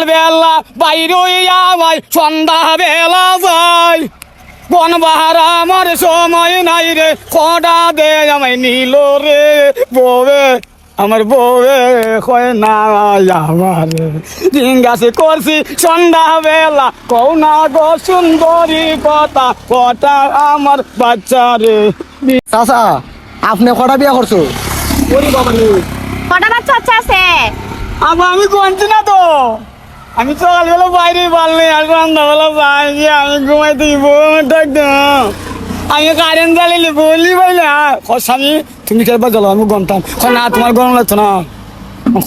সকাল বেলা বাইর আমায় সন্ধ্যা বেলা যাই বন বাহার আমার সময় নাই রে খডা দে আমায় নিল রে। ববে আমার বউয়ে হয় না আমার। জিজ্ঞাসা করছি সন্ধ্যা বেলা কৌ না গো সুন্দরী কথা কটা আমার বাচ্চা রে? চাচা আপনি কটা বিয়া করছ? বাবা কটা বাচ্চা আছে? আবার আমি গনছি না তো। আমি সকালবেলা বাইরে পারলে আর সন্ধ্যাবেলা যাইনি আমি ঘুমাইতে ডাক আমি কারেন্ট জ্বালিয়ে বলি পাইলে স্বামী তুমি কেবার জ্বালো আমি গনতাম না তোমার গরম লাগতো না।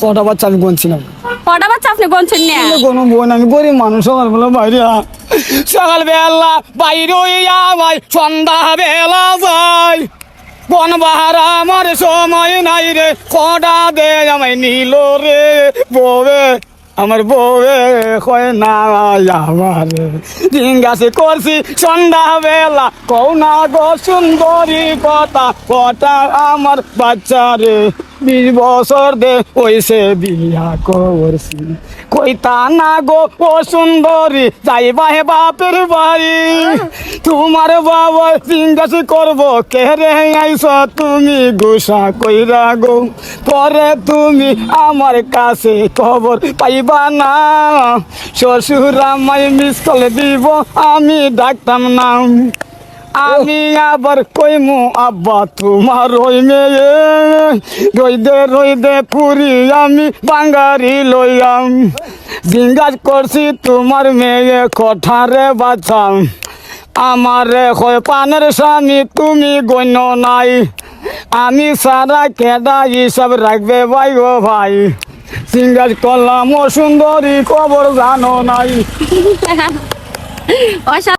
কটা বাচ্চা আমি গনছিলাম। কটা বাচ্চা আপনি গনছেন না? কোনো বোন আমি গরিব মানুষ সকালবেলা বাইরে আ। সকালবেলা বাইরে আমায় সন্ধ্যা বেলা যাই বন বাহার আমার সময় নাই রে কটা দে আমায় নিল রে ববে আমার বউয়ে হয় না, আমার জিজ্ঞাসা করছি সন্ধ্যা বেলা কৌ না গো সুন্দরী কথা কথা আমার বাচ্চা রে? বিশ বছর দে ওইসে বিয়া করছি। কইতা না গো, ও সুন্দরী, যাইবা হে বাপের বাড়ি। তোমার বাবা জিজ্ঞাসা করব, কে রে আইস তুমি গুসা কইরা গো? পরে তুমি আমার কাছে খবর পাইবা না। শ্বশুর আমায় মিস দিব, আমি ডাকতাম না। আমি আবার কইমু, আব্বা তোমার মেয়ে। রই দে রই দে পুরি আমি বাঙ্গারি লইয়াম। জিজ্ঞাস করছি তোমার মেয়ে কোঠারে বাঁচাম। আমারে হয় পানের স্বামী, তুমি গণ্য নাই। আমি সারা কেডা হিসাব রাখবে, ভাই ও ভাই? সিঙ্গার করলাম, ও সুন্দরী খবর জানো নাই।